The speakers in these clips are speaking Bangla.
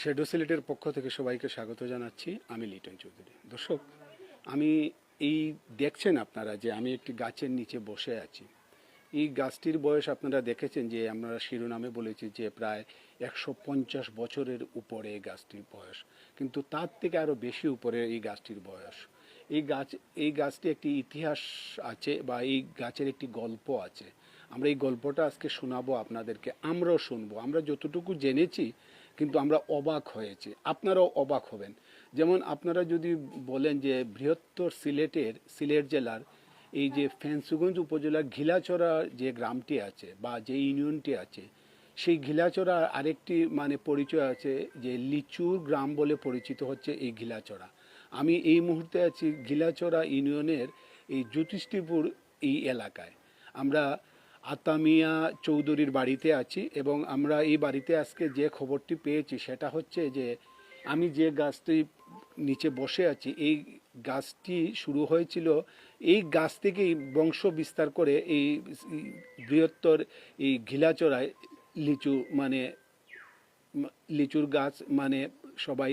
শেডো সিলেটের পক্ষ থেকে সবাইকে স্বাগত জানাচ্ছি। আমি লিটন চৌধুরী। দর্শক, আমি এই দেখছেন আপনারা যে আমি একটি গাছের নিচে বসে আছি। এই গাছটির বয়স আপনারা দেখেছেন যে আমরা শিরোনামে বলেছি যে প্রায় একশো পঞ্চাশ বছরের উপরে এই গাছটির বয়স। কিন্তু তার থেকে আরও বেশি উপরে এই গাছটির বয়স। এই গাছ, এই গাছটি একটি ইতিহাস আছে বা এই গাছের একটি গল্প আছে। আমরা এই গল্পটা আজকে শোনাবো আপনাদেরকে। আমরাও শুনব। আমরা যতটুকু জেনেছি কিন্তু আমরা অবাক হয়েছি। আপনারাও অবাক হবেন। যেমন আপনারা যদি বলেন যে বৃহত্তর সিলেটের, সিলেট জেলার এই যে ফেন্সুগঞ্জ উপজেলার ঘিলাচড়া যে গ্রামটি আছে বা যে ইউনিয়নটি আছে, সেই ঘিলাচড়া আরেকটি মানে পরিচয় আছে যে লিচুর গ্রাম বলে পরিচিত হচ্ছে এই ঘিলাচড়া। আমি এই মুহূর্তে আছি ঘিলাচড়া ইউনিয়নের এই জ্যোতিষ্ঠিপুর এই এলাকায়। আমরা আতামিয়া চৌধুরীর বাড়িতে আছি এবং আমরা এই বাড়িতে আজকে যে খবরটি পেয়েছি সেটা হচ্ছে যে আমি যে গাছটি নিচে বসে আছি, এই গাছটি শুরু হয়েছিল, এই গাছ থেকেই বংশ বিস্তার করে এই বৃহত্তর এই ঘিলাচড়ায় লিচু মানে লিচুর গাছ মানে সবাই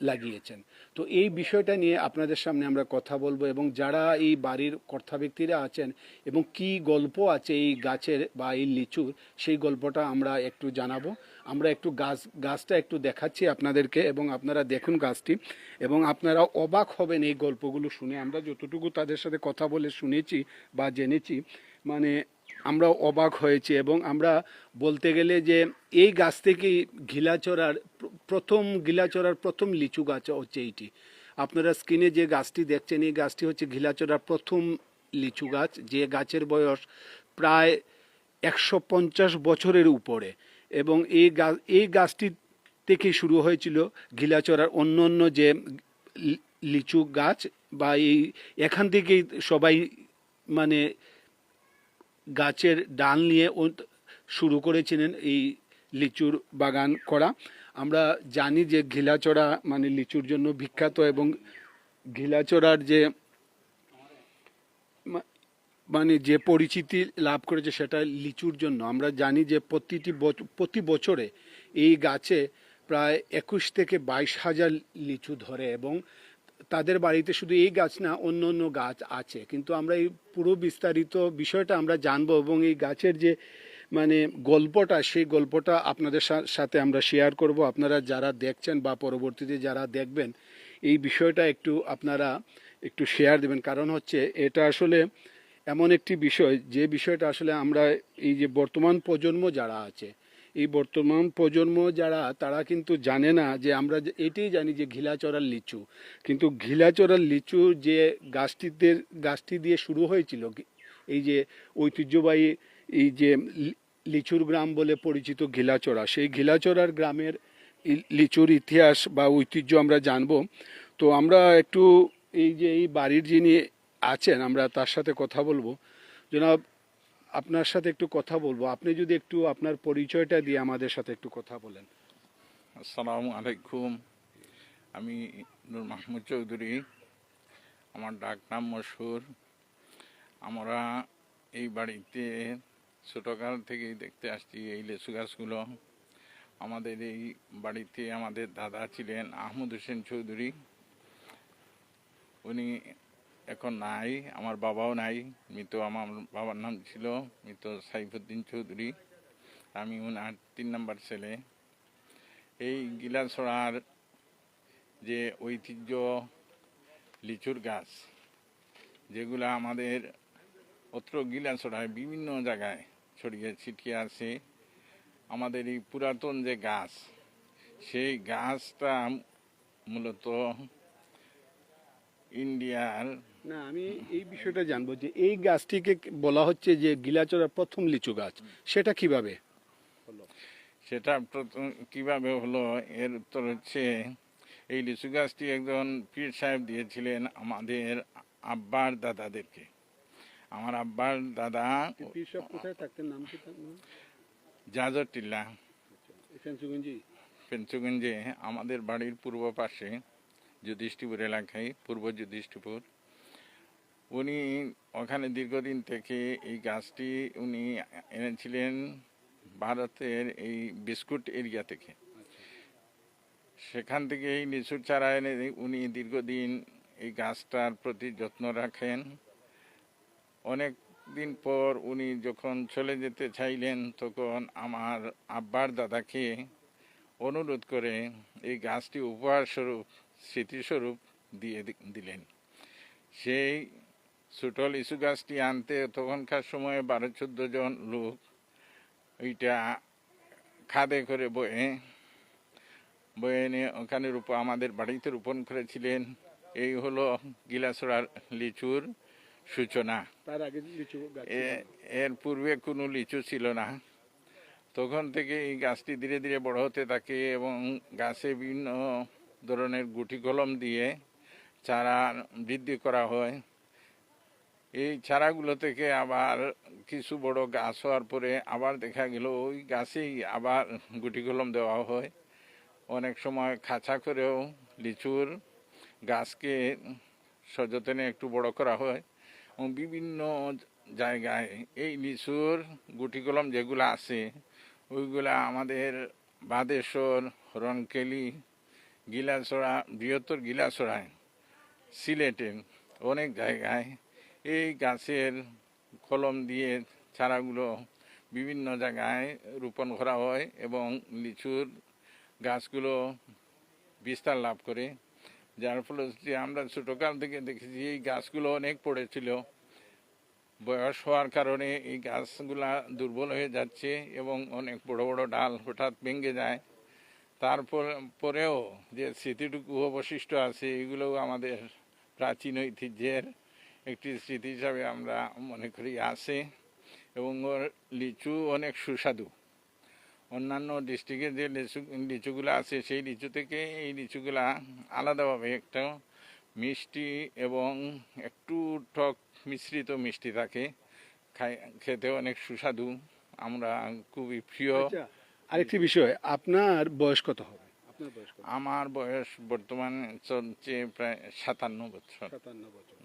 লাগিয়েছেন। তো এই বিষয়টা নিয়ে আপনাদের সামনে আমরা কথা বলব এবং যারা এই বাড়ির কর্তা ব্যক্তিরা আছেন এবং কি গল্প আছে এই গাছের বা এই লিচুর, সেই গল্পটা আমরা একটু জানাব। আমরা একটু গাছ, গাছটা একটু দেখাচ্ছি আপনাদেরকে এবং আপনারা দেখুন গাছটি এবং আপনারা অবাক হবেন এই গল্পগুলো শুনে। আমরা যতটুকু তাদের সাথে কথা বলে শুনেছি বা জেনেছি মানে আমরা অবাক হয়েছি এবং আমরা বলতে গেলে যে এই গাছ থেকেই ঘিলাচড়ার প্র- প্রথম ঘিলাচড়ার প্রথম লিচু গাছ হচ্ছে এইটি। আপনারা স্ক্রিনে যে গাছটি দেখছেন, এই গাছটি হচ্ছে ঘিলাচড়ার প্রথম লিচু গাছ। যে গাছের বয়স প্রায় একশো পঞ্চাশ বছরের উপরে। এবং এই গাছ এই গাছটি থেকে শুরু হয়েছিল ঘিলাচড়ার অন্য অন্য যে লিচু গাছ বা এই, এখান থেকেই সবাই মানে গাছের ডাল নিয়ে শুরু করেছিলেন এই লিচুর বাগান করা। আমরা জানি যে ঘিলাচড়া মানে লিচুর জন্য বিখ্যাত এবং ঘিলাচড়ার যে মানে যে পরিচিতি লাভ করেছে সেটা লিচুর জন্য। আমরা জানি যে প্রতিটি প্রতি বছরে এই গাছে প্রায় একুশ থেকে বাইশ হাজার লিচু ধরে এবং তাদের বাড়িতে শুধু এই গাছ না, অন্য অন্য গাছ আছে। কিন্তু আমরা এই পুরো বিস্তারিত বিষয়টা আমরা জানব এবং এই গাছের যে মানে গল্পটা, সেই গল্পটা আপনাদের সাথে আমরা শেয়ার করব। আপনারা যারা দেখছেন বা পরবর্তীতে যারা দেখবেন, এই বিষয়টা একটু আপনারা একটু শেয়ার দেবেন। কারণ হচ্ছে এটা আসলে এমন একটি বিষয়, যে বিষয়টা আসলে আমরা এই যে বর্তমান প্রজন্ম যারা আছে, এই বর্তমান প্রজন্ম যারা, তারা কিন্তু জানে না যে আমরা এটাই জানি যে ঘিলাচড়ার লিচু। কিন্তু ঘিলাচড়ার লিচু যে গাছটিতে, গাছটি দিয়ে শুরু হয়েছিল এই যে ঐতিহ্যবাহী, এই যে লিচুর গ্রাম বলে পরিচিত ঘিলাচড়া সেই ঘিলাচড়ার গ্রামের লিচুর ইতিহাস বা ঐতিহ্য আমরা জানব। তো আমরা একটু এই যে এই বাড়ির যিনি আছেন, আমরা তার সাথে কথা বলব। জনাব, আপনার সাথে একটু কথা বলব। আপনি যদি একটু আপনার পরিচয়টা দিয়ে আমাদের সাথে একটু কথা বলেন। আসসালামু আলাইকুম। আমি নূর মাহমুদ চৌধুরী। আমার ডাক নাম মশহুর। আমরা এই বাড়িতে ছোটোকাল থেকেই দেখতে আসছি এই লেচু গাছগুলো। আমাদের এই বাড়িতে আমাদের দাদা ছিলেন আহমদ হোসেন চৌধুরী। উনি এখন নাই, আমার বাবাও নাই, মৃত আমার বাবার নাম ছিল, মৃত সাইফুদ্দিন চৌধুরী। আমি উনার তিন নম্বর ছেলে। এই গিলাছড়ার যে ঐতিহ্য, লিচুর গাছ, যেগুলো আমাদের অত্র গিলাছড়ায় বিভিন্ন জায়গায় ছড়িয়ে ছিটিয়ে আছে, আমাদের এই পুরাতন যে গাছ, সেই গাছটা মূলত ইন্ডিয়ার না আমি এই বিষয়টা জানব যে এই গাছটিকে বলা হচ্ছে যে গিলাচড়ার প্রথম লিচু গাছ সেটা কীভাবে? সেটা প্রথম কীভাবে হলো এর উত্তর হচ্ছে এই লিচু গাছটি একজন পীর সাহেব দিয়েছিলেন আমাদের আব্বার দাদাদেরকে। আমার আব্বার দাদা পীর সাহেব কোথায় থাকতেন? নাম কি জাজর টিল্লা পেঞ্চুগঞ্জে আমাদের বাড়ির পূর্ব পাশে যুধিষ্ঠিপুর এলাকায় পূর্ব যুধিষ্ঠিপুর। উনি ওখানে দীর্ঘদিন থেকে এই গাছটি উনি এনেছিলেন ভারতের এই বিস্কুট এরিয়া থেকে। সেখান থেকে এই লিচুর চারা এনে উনি দীর্ঘদিন এই গাছটার প্রতি যত্ন রাখেন। অনেক দিন পর উনি যখন চলে যেতে চাইলেন, তখন আমার আব্বার দাদাকে অনুরোধ করে এই গাছটি উপহার স্বরূপ স্মৃতিস্বরূপ দিয়ে দিলেন। সেই ছোট লিচু গাছটি আনতে তখনকার সময়ে বারো চোদ্দ জন লোক ওইটা খাদে করে বয়ে বয়ে এনে ওখানে রূপ আমাদের বাড়িতে রোপণ করেছিলেন। এই হলো গিলাসড়ার লিচুর সূচনা। তার আগে এর পূর্বে কোনো লিচু ছিল না। তখন থেকে এই গাছটি ধীরে ধীরে বড় হতে থাকে এবং গাছে বিভিন্ন ধরনের গুটি কলম দিয়ে চারা বৃদ্ধি করা হয়। এই চারাগুলো থেকে আবার কিছু বড় গাছ হওয়ার পরে আবার দেখা গেল ওই গাছেই আবার গুটি কলম দেওয়া হয়। অনেক সময় খাঁচা করেও লিচুর গাছকে সযত্নে একটু বড় করা হয়। এবং বিভিন্ন জায়গায় এই লিচুর গুটি কলম যেগুলো আছে, ওইগুলা আমাদের বাদেশ্বর রনকেলি গিলাসড়া বৃহত্তর গিলাসড়ায় সিলেটে অনেক জায়গায় এই গাছের কলম দিয়ে চারাগুলো বিভিন্ন জায়গায় রোপণ করা হয় এবং লিচুর গাছগুলো বিস্তার লাভ করে। যার ফলে যে আমরা ছোটোকাল থেকে দেখেছি এই গাছগুলো অনেক পড়েছিল। বয়স হওয়ার কারণে এই গাছগুলা দুর্বল হয়ে যাচ্ছে এবং অনেক বড় বড় ডাল হঠাৎ ভেঙে যায়। তারপর পরেও যে স্মৃতিটুকু অবশিষ্ট আছে, এগুলোও আমাদের প্রাচীন ঐতিহ্যের একটি স্মৃতি হিসাবে আমরা মনে করি আছে এবং ওর লিচু অনেক সুস্বাদু। অন্যান্য ডিস্ট্রিক্টের যে লিচু লিচুগুলো আছে সেই লিচু থেকে এই লিচুগুলা আলাদাভাবে একটা মিষ্টি এবং একটু টক মিশ্রিত মিষ্টি থাকে। খাই খেতে অনেক সুস্বাদু। আমরা খুবই প্রিয়। আচ্ছা, আরেকটি বিষয় আপনার বয়স কত হবে? আপনার বয়স আমার বয়স বর্তমানে চলছে প্রায় সাতান্ন বছর। সাতান্ন বছর।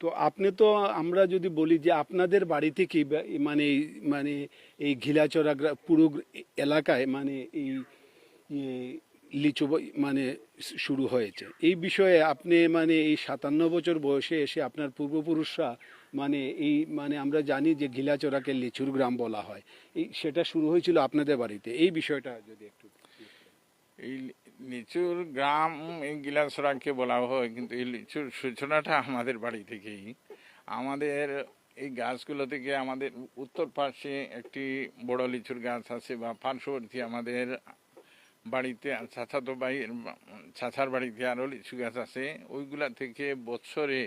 তো আপনি তো আমরা যদি বলি যে আপনাদের বাড়ি থেকে বা- মানে মানে এই ঘিলাচড়া গ্রা- পুরো এলাকায় মানে এই লিচু মানে শুরু হয়েছে। এই বিষয়ে আপনি মানে এই সাতান্ন বছর বয়সে এসে আপনার পূর্বপুরুষরা মানে এই মানে আমরা জানি যে ঘিলাচড়াকে লিচুর গ্রাম বলা হয়। এই সেটা শুরু হয়েছিল আপনাদের বাড়িতে। এই বিষয়টা যদি একটু এই লিচুর গ্রাম এই গিলাসরাকে বলা হয়, কিন্তু এই লিচুর সূচনাটা আমাদের বাড়ি থেকেই। আমাদের এই গাছগুলো থেকে আমাদের উত্তর পাশে একটি বড় লিচুর গাছ আছে বা পার্শ্ববর্তী আমাদের বাড়িতে চাচাতো ভাইয়ের চাচার বাড়িতে আরও লিচু গাছ আছে। ওইগুলা থেকে বছরে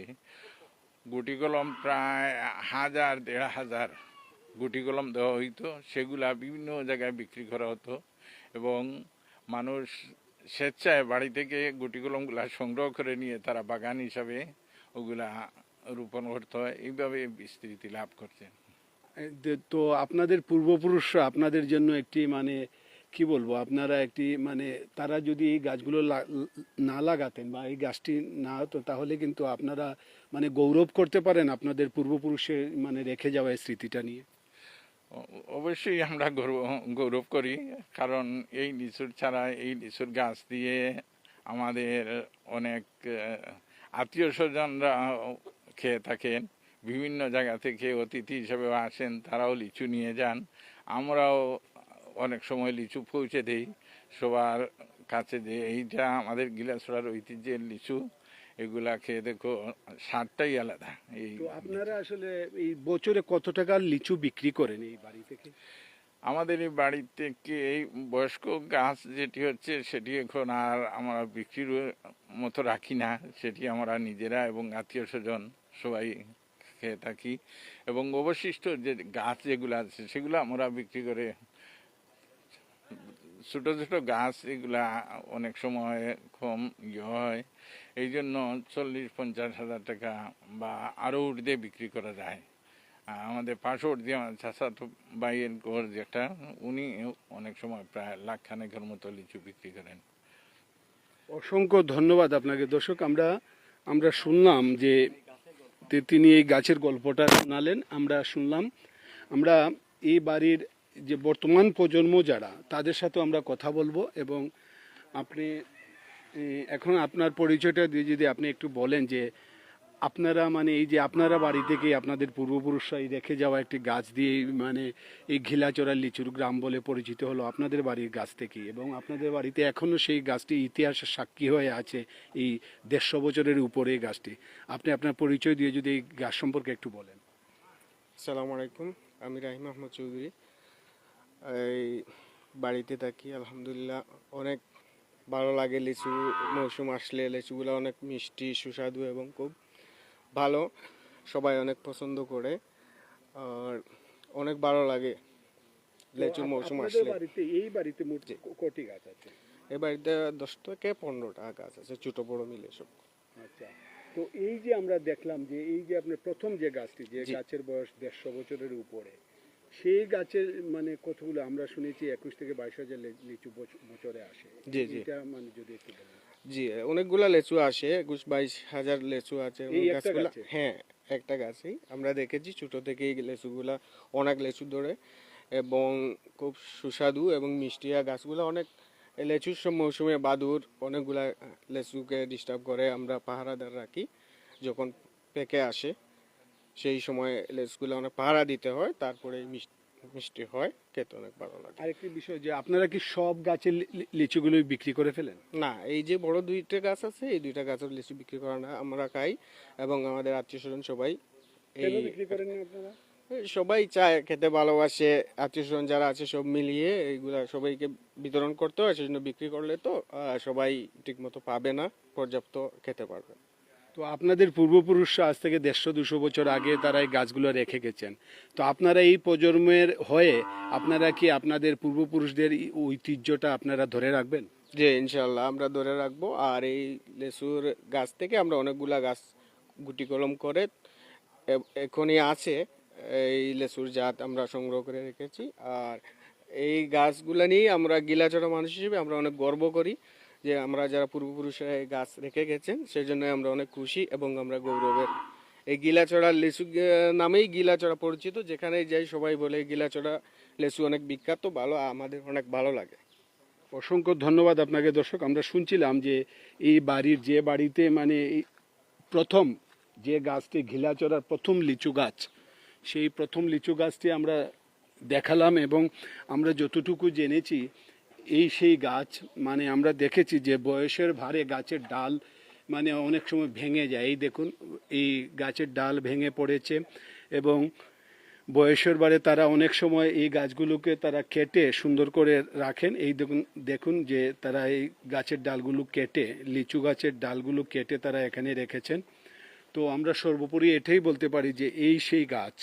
গুটি কলম প্রায় হাজার, দেড় হাজার গুটি কলম দেওয়া হইতো। সেগুলা বিভিন্ন জায়গায় বিক্রি করা হতো এবং মানুষ স্বেচ্ছায় বাড়ি থেকে গুটি কলমগুলা সংগ্রহ করে নিয়ে তারা বাগান হিসাবে ওগুলা রোপণ করতে হয়। এইভাবে বিস্তৃতি লাভ করছে। তো আপনাদের পূর্বপুরুষরা আপনাদের জন্য একটি মানে কি বলব, আপনারা একটি মানে তারা যদি এই গাছগুলো না লাগাতেন বা এই গাছটি না হতো, তাহলে কিন্তু আপনারা মানে গৌরব করতে পারেন আপনাদের পূর্বপুরুষের মানে রেখে যাওয়া স্মৃতিটা নিয়ে। অবশ্যই আমরা গৌরব গৌরব করি, কারণ এই লিচুর ছাড়া এই লিচুর গাছ দিয়ে আমাদের অনেক আত্মীয় স্বজনরা খেয়ে থাকেন। বিভিন্ন জায়গা থেকে অতিথি হিসেবে আসেন, তারাও লিচু নিয়ে যান। আমরাও অনেক সময় লিচু পৌঁছে দেই। সবার কাছে যে এইটা আমাদের গিলাসড়ার ঐতিহ্যের লিচু। এগুলা খেয়ে দেখো স্বাদটাই আলাদা। এই আপনারা আসলে এই বছরে কত টাকার লিচু বিক্রি করেন এই বাড়ি থেকে? আমাদের এই বাড়ি থেকে এই বয়স্ক গাছ যেটি হচ্ছে সেটি এখন আর আমরা বিক্রির মতো রাখি না। সেটি আমরা নিজেরা এবং আত্মীয় স্বজন সবাই খেয়ে থাকি। এবং অবশিষ্ট যে গাছ যেগুলো আছে সেগুলো আমরা বিক্রি করে ছোটো ছোটো গাছ এগুলা অনেক সময় কম ইয়ে হয়। এই জন্য চল্লিশ, পঞ্চাশ হাজার টাকা বা আরও ঊর্ধ্বে বিক্রি করা যায়। আমাদের পার্শ্ববর্তী আমার চাচাতো বাইয়ের ঘর যেটা, উনি অনেক সময় প্রায় লাখ খানেকের মতো লিচু বিক্রি করেন। অসংখ্য ধন্যবাদ আপনাকে। দর্শক, আমরা আমরা শুনলাম যে তিনি এই গাছের গল্পটা শোনালেন। আমরা শুনলাম, আমরা এই বাড়ির যে বর্তমান প্রজন্ম যারা, তাদের সাথে আমরা কথা বলব এবং আপনি এখন আপনার পরিচয়টা দিয়ে যদি আপনি একটু বলেন যে আপনারা মানে এই যে আপনারা বাড়ি থেকে আপনাদের পূর্বপুরুষরা এই রেখে যাওয়া একটি গাছ দিয়ে মানে এই ঘিলাচড়া লিচুর গ্রাম বলে পরিচিত হলো আপনাদের বাড়ির গাছ থেকে এবং আপনাদের বাড়িতে এখনও সেই গাছটি ইতিহাসের সাক্ষী হয়ে আছে এই দেড়শো বছরের উপরে এই গাছটি। আপনি আপনার পরিচয় দিয়ে যদি এই গাছ সম্পর্কে একটু বলেন। সালাম আলাইকুম, আমি রাহিম আহমদ চৌধুরী। এই বাড়িতে থাকি, আলহামদুলিল্লাহ, অনেক ভালো লাগে লিচু মৌসুম আসলে লিচুগুলো অনেক মিষ্টি সুস্বাদু এবং খুব ভালো। সবাই অনেক পছন্দ করে। আর অনেক ভালো লাগে লিচুর মৌসুম আসলে। বাড়িতে এই বাড়িতে মোট কোটি গাছ আছে? এই বাড়িতে দশ থেকে পনেরোটা গাছ আছে ছোটো বড়ো মিলে সব। আচ্ছা তো এই যে আমরা দেখলাম যে এই যে আপনার প্রথম যে গাছটি যে গাছের বয়স দেড়শো বছরের উপরে সেই গাছের মানে কতগুলো আমরা শুনেছি একুশ থেকে বাইশ হাজার লিচু বছরে আসে। জি, জি। এটা মানে যদি একটু বলেন। জি অনেকগুলা লেচু আসে একুশ বাইশ হাজার লেচু আছে গাছগুলা? হ্যাঁ একটা গাছেই। আমরা দেখেছি ছোট থেকেই লেচুগুলা অনেক লেচু ধরে এবং খুব সুস্বাদু এবং মিষ্টিয়া গাছগুলো অনেক লেচুর সব মৌসুমে বাদুর অনেকগুলা লেচুকে ডিস্টার্ব করে। আমরা পাহারাদার রাখি যখন পেকে আসে। সেই সময় লেচুগুলো অনেক পাহারা দিতে হয় তারপরে মিষ্টি মিষ্টি হয় খেতে অনেক ভালো লাগে। আরেকটি বিষয় যে আপনারা কি সব গাছের লিচুগুলো বিক্রি করে ফেলেন? না এই যে বড় দুইটা গাছ আছে এই দুইটা গাছের লিচু বিক্রি করা না আমরা খাই এবং আমাদের আত্মীয় স্বজন সবাই এই বিক্রি করেন না আপনারা সবাই চায় খেতে ভালোবাসে আত্মীয় স্বজন যারা আছে সব মিলিয়ে এইগুলা সবাইকে বিতরণ করতে হয় সেজন্য বিক্রি করলে তো সবাই ঠিক মতো পাবে না পর্যাপ্ত খেতে পারবে তো আপনাদের পূর্বপুরুষরা আজ থেকে দেড়শো, দুশো বছর আগে তারা এই গাছগুলো রেখে গেছেন। তো আপনারা এই প্রজন্মের হয়ে আপনারা কি আপনাদের পূর্বপুরুষদের ঐতিহ্যটা আপনারা ধরে রাখবেন? যে ইনশাল্লাহ আমরা ধরে রাখব। আর এই লেসুর গাছ থেকে আমরা অনেকগুলা গাছ গুটি কলম করে এখনই আছে। এই লেসুর জাত আমরা সংগ্রহ করে রেখেছি। আর এই গাছগুলো নিয়ে আমরা গিলাচড়া মানুষ হিসেবে আমরা অনেক গর্ব করি। যে আমরা যারা পূর্বপুরুষরা এই গাছ রেখে গেছেন সেই জন্য আমরা অনেক খুশি এবং আমরা গৌরবের। এই গিলাচড়া লেচু নামেই গিলাচড়া পরিচিত যেখানে যাই সবাই বলে গিলাচড়া লেচু অনেক বিখ্যাত, ভালো, আমাদের অনেক ভালো লাগে। অসংখ্য ধন্যবাদ আপনাকে দর্শক। আমরা শুনছিলাম যে এই বাড়ির, যে বাড়িতে মানে প্রথম যে গাছটি ঘিলাচড়ার প্রথম লিচু গাছ, সেই প্রথম লিচু গাছটি আমরা দেখালাম এবং আমরা যতটুকু জেনেছি এই সেই গাছ মানে আমরা দেখেছি যে বয়সের ভারে গাছের ডাল মানে অনেক সময় ভেঙে যায়। এই দেখুন, এই গাছের ডাল ভেঙে পড়েছে এবং বয়সের বারে তারা অনেক সময় এই গাছগুলোকে তারা কেটে সুন্দর করে রাখেন। এই দেখুন দেখুন যে তারা এই গাছের ডালগুলো কেটে, লিচু গাছের ডালগুলো কেটে তারা এখানে রেখেছেন। তো আমরা সর্বোপরি এটাই বলতে পারি যে এই সেই গাছ,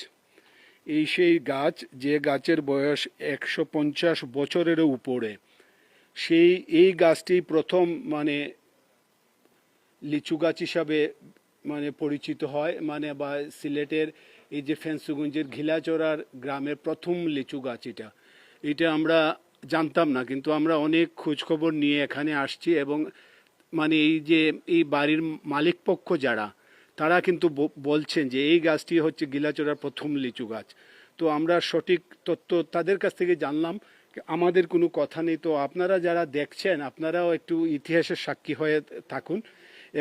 এই সেই গাছ যে গাছের বয়স একশো পঞ্চাশ বছরেরও উপরে সেই, এই গাছটি প্রথম মানে লিচু গাছ হিসাবে মানে পরিচিত হয় মানে বা সিলেটের এই যে ফেন্সুগঞ্জের ঘিলাচড়ার গ্রামের প্রথম লিচু গাছ এটা। এটা আমরা জানতাম না, কিন্তু আমরা অনেক খোঁজখবর নিয়ে এখানে আসছি এবং মানে এই যে, এই বাড়ির মালিক পক্ষ যারা, তারা কিন্তু বলছেন যে এই গাছটি হচ্ছে গিলাচড়ার প্রথম লিচু গাছ। তো আমরা সঠিক তথ্য তাদের কাছ থেকে জানলাম। আমাদের কোনো কথা নেই। তো আপনারা যারা দেখছেন, আপনারাও একটু ইতিহাসের সাক্ষী হয়ে থাকুন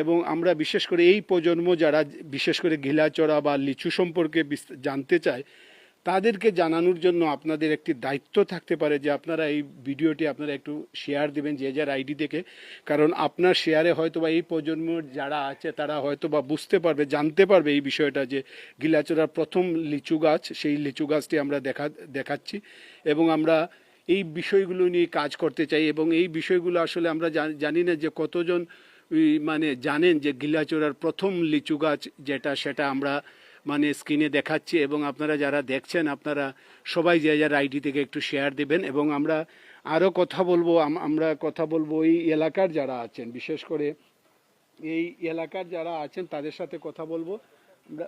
এবং আমরা বিশেষ করে এই প্রজন্ম যারা বিশেষ করে ঘিলাচড়া বা লিচু সম্পর্কে জানতে চায়, তাদেরকে জানানোর জন্য আপনাদের একটি দায়িত্ব থাকতে পারে যে আপনারা এই ভিডিওটি আপনারা একটু শেয়ার দিবেন যে যার আইডি থেকে কারণ আপনার শেয়ারে হয়তো বা এই প্রজন্মের যারা আছে, তারা হয়তো বা বুঝতে পারবে, জানতে পারবে এই বিষয়টা যে গিলাচড়ার প্রথম লিচু গাছ, সেই লিচু গাছটি আমরা দেখা, দেখাচ্ছি এবং আমরা এই বিষয়গুলো নিয়ে কাজ করতে চাই এবং এই বিষয়গুলো আসলে আমরা জানি না যে কতজন মানে জানেন যে গিলাচড়ার প্রথম লিচু গাছ যেটা সেটা আমরা মানে স্ক্রিনে দেখাচ্ছি এবং আপনারা যারা দেখছেন আপনারা সবাই যে যার আইডি থেকে একটু শেয়ার দিবেন এবং আমরা আরও কথা বলব, আম- আমরা কথা বলব এই এলাকার যারা আছেন, বিশেষ করে এই এলাকার যারা আছেন তাদের সাথে কথা বলব। আমরা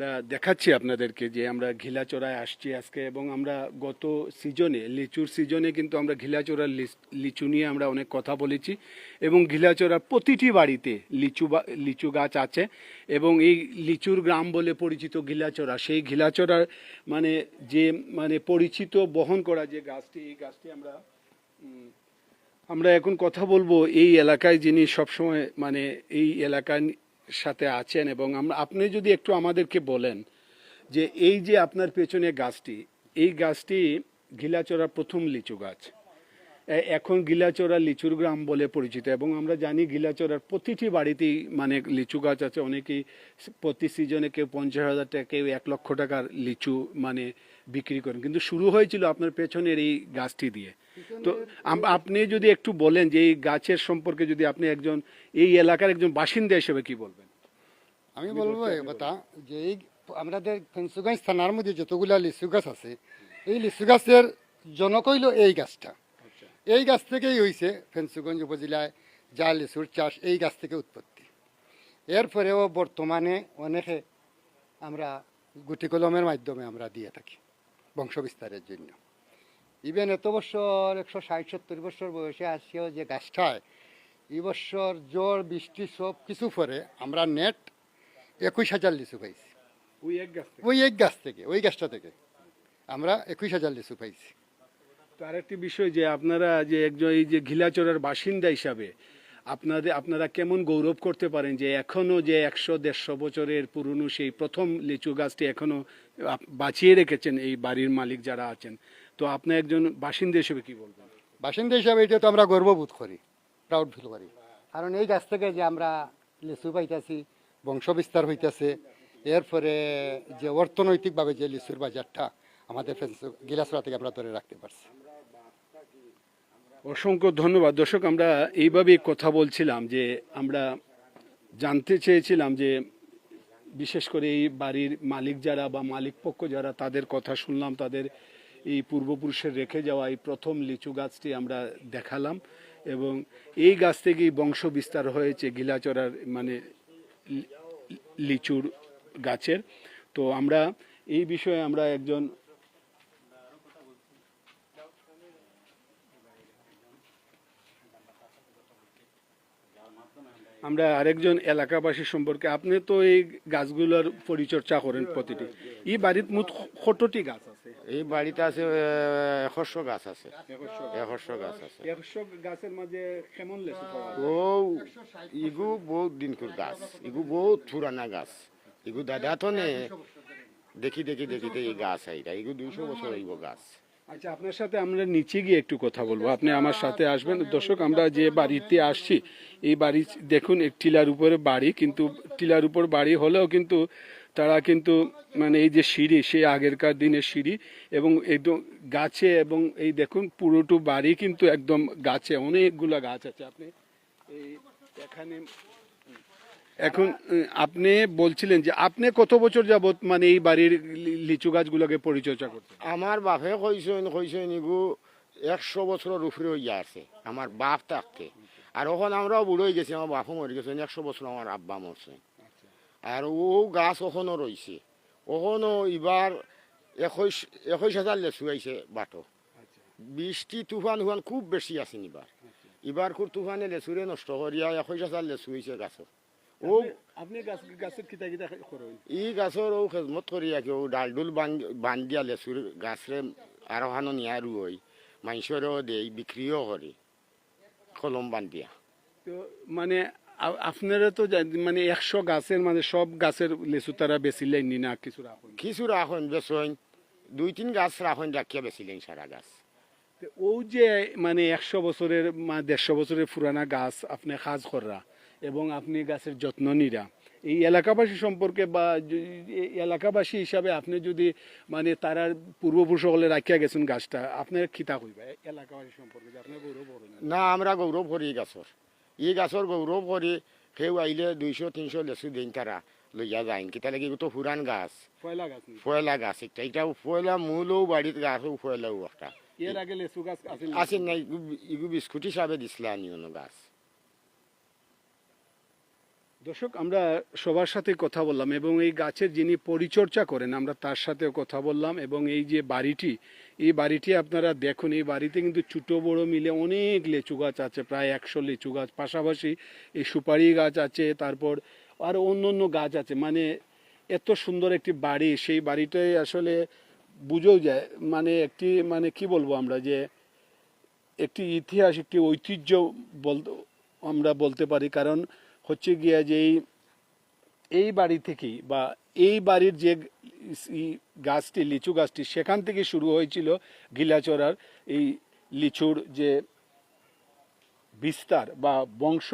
আমরা দেখাচ্ছি আপনাদেরকে যে আমরা ঘিলাচড়ায় আসছি আজকে এবং আমরা গত সিজনে, লিচুর সিজনে কিন্তু আমরা ঘিলাচড়ার লিচ- নিয়ে আমরা অনেক কথা বলেছি এবং ঘিলাচড়ার প্রতিটি বাড়িতে লিচু লিচু গাছ আছে এবং এই লিচুর গ্রাম বলে পরিচিত ঘিলাচড়া সেই ঘিলাচড়ার মানে যে মানে পরিচিত বহন করা যে গাছটি, এই গাছটি আমরা আমরা এখন কথা বলব এই এলাকায় যিনি সবসময় মানে এই এলাকার সাথে আছেন এবং আমরা আপনি যদি একটু আমাদেরকে বলেন যে এই যে আপনার পেছনে গাছটি, এই গাছটি গিলাচড়ার প্রথম লিচু গাছ। এখন গিলাচড়া লিচুর গ্রাম বলে পরিচিত এবং আমরা জানি গিলাচড়ার প্রতিটি বাড়িতেই মানে লিচু গাছ আছে। অনেকেই প্রতি সিজনে কেউ পঞ্চাশ হাজার টাকা, কেউ এক লক্ষ টাকার লিচু মানে বিক্রি করেন। কিন্তু শুরু হয়েছিল আপনার পেছনের এই গাছটি দিয়ে। তো আপনি যদি একটু বলেন যে এই গাছের সম্পর্কে যদি আপনি একজন এই এলাকার একজন বাসিন্দা হিসেবে কি বলবেন? আমি বলব কথা যে এই আমাদের ফেন্সুগঞ্জ থানার মধ্যে যতগুলা লিচু গাছ আছে এই লিচু গাছের জনক হইল এই গাছটা। এই গাছ থেকেই হয়েছে ফেন্সুগঞ্জ উপজেলায় যা লিচুর চাষ এই গাছ থেকে উৎপত্তি। এরপরেও বর্তমানে অনেকে আমরা গুটি কলমের মাধ্যমে আমরা দিয়ে থাকি বংশ বিস্তারের জন্য। ইভেন এত বছর একশো ষাট সত্তর বছর বয়সে আসিও যে গাছটায় এই বছর জ্বর বৃষ্টি সব কিছু পরে আমরা নেট একুশ হাজার লিচু পাইছি। ওই এক গাছ থেকে। ওই এক গাছ থেকে ওই গাছটা থেকে আমরা একুশ হাজার লিচু পাইছি। তো আরেকটি বিষয় যে আপনারা যে একজন এই যে ঘিলাচড়ার বাসিন্দা হিসাবে আপনাদের আপনারা কেমন গৌরব করতে পারেন যে এখনও যে একশো দেড়শো বছরের পুরনো সেই প্রথম লিচু গাছটি এখনও বাঁচিয়ে রেখেছেন এই বাড়ির মালিক যারা আছেন? তো আপনি একজন বাসিন্দা হিসেবে কি বলবেন? বাসিন্দা হিসাবে এটা তো আমরা গর্ববোধ করি প্রাউড ফিল করি। কারণ এই গাছ থেকে যে আমরা লিচু পাইতেছি বংশ বিস্তার হইতেছে এরপরে যে অর্থনৈতিকভাবে যে লিচুর বাজারটা আমাদের গিলাসরা থেকে আমরা ধরে রাখতে পারছি। অসংখ্য ধন্যবাদ। দর্শক আমরা এইভাবেই কথা বলছিলাম যে আমরা জানতে চেয়েছিলাম যে বিশেষ করে এই বাড়ির মালিক যারা বা মালিক পক্ষ যারা তাদের কথা শুনলাম তাদের এই পূর্বপুরুষের রেখে যাওয়া এই প্রথম লিচু গাছটি আমরা দেখালাম এবং এই গাছ থেকেই বংশ বিস্তার হয়েছে গিলাচড়ার মানে লিচুর গাছের। তো আমরা এই বিষয়ে আমরা একজন আমরা আরেকজন এলাকাবাসী সম্পর্কে আপনি তো এই গাছগুলোর পরিচর্যা করেন প্রতিটি। এই বাড়িত মোট কতটি গাছ আছে? এই বাড়িতে আছে একশো গাছ আছে। একশো গাছ। আছে। একশো গাছের মাঝে কেমন ও ইগু বহুত দিনকুর গাছ। ইগু বহুত পুরানা গাছ। ইগু দাদা তো নে দেখি দেখি দেখি দেখি গাছ এইটা। ইগু দুইশো বছর হইব গাছ। আচ্ছা আপনার সাথে আমরা নিচে গিয়ে একটু কথা বলব। আপনি আমার সাথে আসবেন। দর্শক আমরা যে বাড়িতে আসছি এই বাড়ি দেখুন এক টিলার উপরে বাড়ি কিন্তু টিলার উপর বাড়ি হলেও কিন্তু তারা কিন্তু মানে এই যে সিঁড়ি সেই আগেরকার দিনের সিঁড়ি এবং একদম গাছে এবং এই দেখুন পুরোটো বাড়ি কিন্তু একদম গাছে অনেকগুলা গাছ আছে। আপনি এই এখানে এখন আপনি বলছিলেন যে আপনি কত বছর যাবত মানে এই বাড়ির লিচু গাছগুলোকে পরিচর্যা করছেন? আমার বাপে কইছেন কইছেন, ইগু, একশো বছরের উপরে হইয়া আছে, আমার বাপ থাকতে। আর ওখানে আমরাও বুড়ো হয়ে গেছি, আমার বাপও মরে গেছেন, একশো বছর আমার আব্বা মরছে। আর ও গাছ ওখানো রয়েছে ওখানো এবার একুশ একুশ হাজার লেচু আইছে বাটো। বৃষ্টি, তুফান হুয়ান খুব বেশি আছে এবার। এবার খুব তুফানে লেচুরে নষ্ট করিয়া একুশ হাজার লেচু হয়েছে গাছ ও আপনি গাছ গাছের কিতা কিতা করেন। ই গাছর ও খেজমত করিয়া কেউ ডাল ডুল বান্ধিয়া লেচুর গাছরে আরোহানো নিয়া রুই মানুষেরও দেই বিক্রিও করে কলম বান্ধিয়া। তো মানে আপনারা তো মানে একশো গাছের মানে সব গাছের লেচু তারা বেচিলেন নি না কিছু রাখুন? কিছু রাখেন বেসন দুই তিন গাছ রাখেন রাখিয়া বেছিলেন সারা গাছ। ও যে মানে একশো বছরের দেড়শো বছরের পুরানা গাছ আপনি কাজ করা এবং আপনি গাছের যত্ন নিরা। এই এলাকাবাসী সম্পর্কে বা এলাকাবাসী হিসাবে আপনি যদি মানে তারা পূর্বপুরুষ হলে রাখিয়া গেছেন গাছটা আপনার খিতা এই এলাকাবাসী সম্পর্কে আপনার গৌরব না। আমরা গৌরব করি এই গাছর। এই গাছর গৌরব করি কেউ আইলে দুইশো তিনশো লেসু দিন তারা লইয়া যায় কিতা লাগি তো পুরান গাছ। ফয়লা গাছ ফয়লা গাছ একটা। এটা ফয়লা মূলও বাড়িত গাছও ফয়লাও একটা। এর আগে লেচু গাছ আছে নি? ইগু ইগু বিস্কুট হিসাবে দিছিলা নিয়নো গাছ। দর্শক, আমরা সবার সাথে কথা বললাম এবং এই গাছের যিনি পরিচর্যা করেন, আমরা তার সাথেও কথা বললাম এবং এই যে বাড়িটি, এই বাড়িটি আপনারা দেখুন, এই বাড়িতে কিন্তু ছোটো বড় মিলে অনেক লেচু গাছ আছে, প্রায় একশো লিচু গাছ, পাশাপাশি এই সুপারি গাছ আছে, তারপর আর অন্য অন্য গাছ আছে। মানে এত সুন্দর একটি বাড়ি, সেই বাড়িটাই আসলে বুঝেও যায় মানে একটি মানে কি বলব আমরা যে একটি ইতিহাস, একটি ঐতিহ্য বল আমরা বলতে পারি। কারণ হচ্ছে গিয়া যে এই এই বাড়ি থেকেই বা এই বাড়ির যে গাছটি লিচু গাছটি সেখান থেকে শুরু হয়েছিল গিলাচড়ার এই লিচুর যে বিস্তার বা বংশ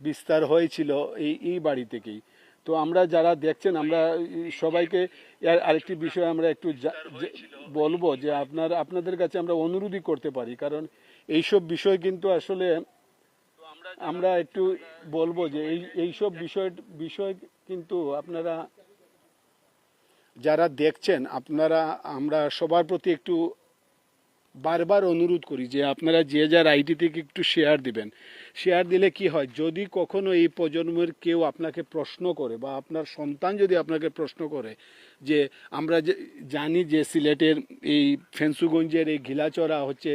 বিস্তার হয়েছিল এই এই বাড়ি থেকেই। তো আমরা যারা দেখছেন আমরা সবাইকে আর- আরেকটি বিষয় আমরা একটু বলব যে আপনার আপনাদের কাছে আমরা অনুরোধই করতে পারি কারণ এইসব বিষয় কিন্তু আসলে আমরা একটু বলব যে এই এইসব বিষয় বিষয় কিন্তু আপনারা যারা দেখছেন আপনারা আমরা সবার প্রতি একটু বারবার অনুরোধ করি যে আপনারা যে যার আইডি থেকে একটু শেয়ার দিবেন। শেয়ার দিলে কি হয়? যদি কখনো এই প্রজন্মের কেউ আপনাকে প্রশ্ন করে বা আপনার সন্তান যদি আপনাকে প্রশ্ন করে যে আমরা যে জানি যে সিলেটের এই ফেন্সুগঞ্জের এই ঘিলাচড়া হচ্ছে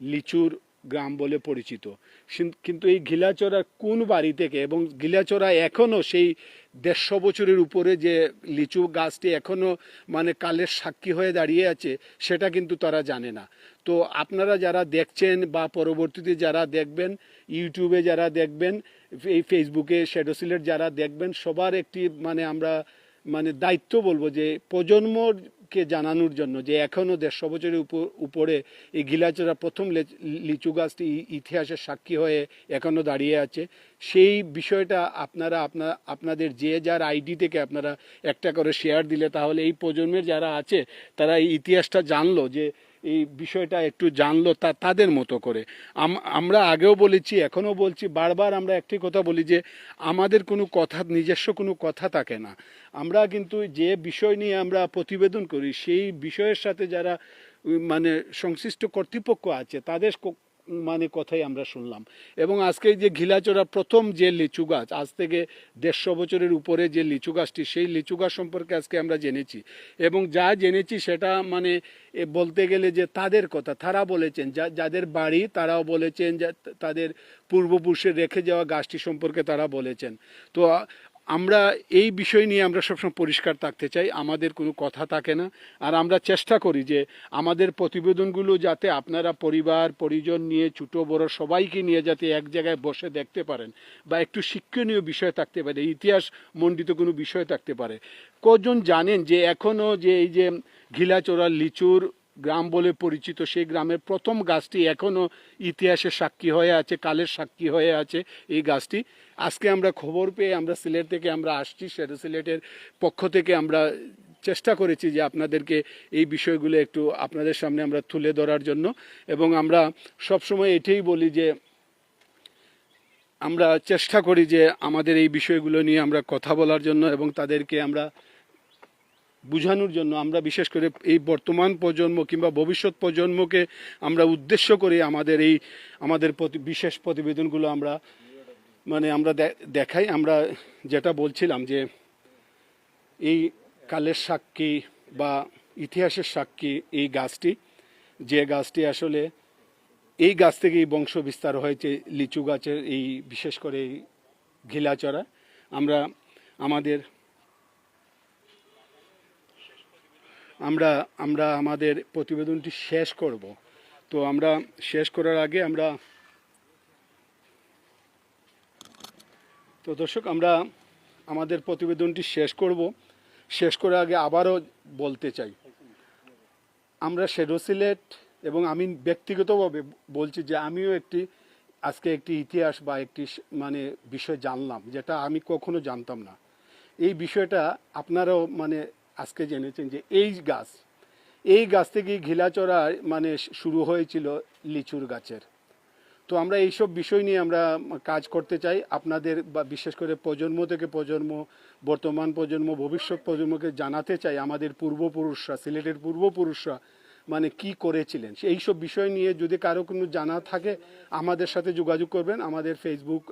লিচুর গ্রাম বলে পরিচিত। কিন্তু এই ঘিলাচড়া কোন বাড়ি থেকে এবং ঘিলাচড়া এখনও সেই দেড়শো বছরের উপরে যে লিচু গাছটি এখনও মানে কালের সাক্ষী হয়ে দাঁড়িয়ে আছে, সেটা কিন্তু তারা জানে না। তো আপনারা যারা দেখছেন বা পরবর্তীতে যারা দেখবেন, ইউটিউবে যারা দেখবেন, এই ফেসবুকে শ্যাডোসিলেট যারা দেখবেন, সবার একটি মানে আমরা মানে দায়িত্ব বলব যে প্রজন্মকে জানানোর জন্য যে এখনও দেড়শো বছরের উপর- উপরে এই গিলাচরা প্রথম লিচু গাছটি ইতিহাসের সাক্ষী হয়ে এখনও দাঁড়িয়ে আছে। সেই বিষয়টা আপনারা আপনার আপনাদের যে যার আইডি থেকে আপনারা একটা করে শেয়ার দিলে তাহলে এই প্রজন্মের যারা আছে, তারা এই ইতিহাসটা জানলো যে এই বিষয়টা একটু জানলো তা তাদের মতো করে। আম- আমরা আগেও বলেছি, এখনও বলছি, বারবার আমরা একটি কথা বলি যে, আমাদের কোনো কথা, নিজস্ব কোনো কথা থাকে না। আমরা কিন্তু যে বিষয় নিয়ে আমরা প্রতিবেদন করি, সেই বিষয়ের সাথে যারা মানে সংশ্লিষ্ট কর্তৃপক্ষ আছে, তাদের মানে কথাই আমরা শুনলাম। এবং আজকে যে ঘিলাচড়া প্রথম যে লিচু গাছ, আজ থেকে দেড়শো বছরের উপরে যে লিচু গাছটি, সেই লিচু গাছ সম্পর্কে আজকে আমরা জেনেছি। এবং যা জেনেছি সেটা মানে বলতে গেলে যে তাদের কথা, তারা বলেছেন যাদের বাড়ি তারাও বলেছেন, যে, তাদের পূর্বপুরুষের রেখে যাওয়া গাছটি সম্পর্কে তারা বলেছেন। তো আমরা এই বিষয় নিয়ে আমরা সবসময় পরিষ্কার থাকতে চাই, আমাদের কোনো কথা থাকে না। আর আমরা চেষ্টা করি যে আমাদের প্রতিবেদনগুলো যাতে আপনারা পরিবার, পরিজন নিয়ে, ছোটো, বড় সবাইকে নিয়ে যাতে এক জায়গায় বসে দেখতে পারেন বা একটু শিক্ষণীয় বিষয় থাকতে পারে, ইতিহাস মণ্ডিত কোনো বিষয় থাকতে পারে। কজন জানেন যে এখনও যে এই যে ঘিলাচোরা লিচুর গ্রাম বলে পরিচিত, সেই গ্রামের প্রথম গাছটি এখনও ইতিহাসের সাক্ষী হয়ে আছে, কালের সাক্ষী হয়ে আছে এই গাছটি। আজকে আমরা খবর পেয়ে আমরা সিলেট থেকে আমরা আসছি, সেটা সিলেটের পক্ষ থেকে আমরা চেষ্টা করেছি যে আপনাদেরকে এই বিষয়গুলো একটু আপনাদের সামনে আমরা তুলে ধরার জন্য। এবং আমরা সবসময় এটাই বলি যে আমরা চেষ্টা করি যে আমাদের এই বিষয়গুলো নিয়ে আমরা কথা বলার জন্য এবং তাদেরকে আমরা বোঝানোর জন্য আমরা বিশেষ করে এই বর্তমান প্রজন্ম কিংবা ভবিষ্যৎ প্রজন্মকে আমরা উদ্দেশ্য করে আমাদের এই, আমাদের বিশেষ প্রতিবেদনগুলো আমরা মানে আমরা দেখাই। আমরা যেটা বলছিলাম যে এই কালের সাক্ষী বা ইতিহাসের সাক্ষী এই গাছটি, যে গাছটি আসলে এই গাছ থেকে এই বংশ বিস্তার হয়েছে, লিচু গাছের এই বিশেষ করে এই ঘিলাচড়া। আমরা আমাদের আমরা আমরা আমাদের প্রতিবেদনটি শেষ করব। তো আমরা শেষ করার আগে আমরা, তো দর্শক, আমরা আমাদের প্রতিবেদনটি শেষ করব। শেষ করার আগে আবারও বলতে চাই। আমরা শেডো সিলেট এবং আমি ব্যক্তিগতভাবে বলছি যে আমিও একটি, আজকে একটি ইতিহাস বা একটি মানে বিষয় জানলাম, যেটা আমি কখনো জানতাম না। এই বিষয়টা আপনারাও মানে আজকে জেনেছেন যে এই গাছ এই গাছ থেকে ঘিলাচড়া মানে শুরু হয়েছিল লিচুর গাছের। তো আমরা এইসব বিষয় নিয়ে আমরা কাজ করতে চাই। আপনাদের বা বিশেষ করে প্রজন্ম থেকে প্রজন্ম, বর্তমান প্রজন্ম, ভবিষ্যৎ প্রজন্মকে জানাতে চাই। আমাদের পূর্বপুরুষরা, সিলেটের পূর্বপুরুষরা মানে কি করেছিলেন? সেই সব বিষয় নিয়ে যদি কারও কোনো জানা থাকে, আমাদের সাথে যোগাযোগ করবেন। আমাদের ফেসবুক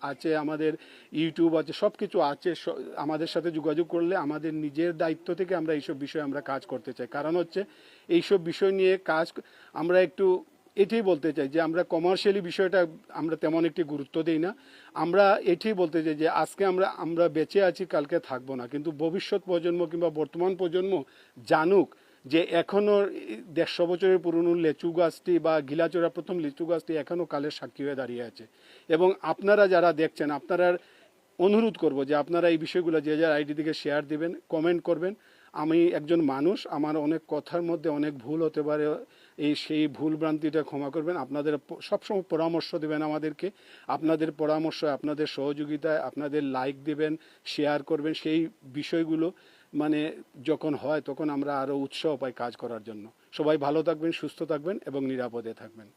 আছে, আমাদের ইউটিউব আছে সব কিছু আছে আমাদের সাথে যোগাযোগ করলে আমাদের নিজের দায়িত্ব থেকে আমরা এইসব বিষয়ে আমরা কাজ করতে চাই। কারণ হচ্ছে, এইসব বিষয় নিয়ে কাজ আমরা একটু এটাই বলতে চাই যে, আমরা কমার্শিয়ালি বিষয়টা আমরা তেমন একটি গুরুত্ব দিই না। আমরা এটাই বলতে চাই যে, আজকে আমরা আমরা বেঁচে আছি, কালকে থাকব না। কিন্তু ভবিষ্যৎ প্রজন্ম কিংবা বর্তমান প্রজন্ম জানুক যে এখনও দেড়শো বছরের পুরনো লেচু গাছটি বা গিলাচোরা প্রথম লিচু গাছটি এখনও কালের সাক্ষী হয়ে দাঁড়িয়ে আছে। এবং আপনারা যারা দেখছেন, আপনারা অনুরোধ করব যে আপনারা এই বিষয়গুলো যে যার আইডি থেকে শেয়ার দিবেন, কমেন্ট করবেন। আমি একজন মানুষ, আমার অনেক কথার মধ্যে অনেক ভুল হতে পারে, এই সেই ভুল ভ্রান্তিটা ক্ষমা করবেন। আপনাদের সবসময় পরামর্শ দেবেন আমাদেরকে। আপনাদের পরামর্শ, আপনাদের সহযোগিতায় আপনাদের লাইক দিবেন শেয়ার করবেন, সেই বিষয়গুলো মানে যখন হয় তখন আমরা আরও উৎসাহ পাই কাজ করার জন্য। সবাই ভালো থাকবেন, সুস্থ থাকবেন এবং নিরাপদে থাকবেন।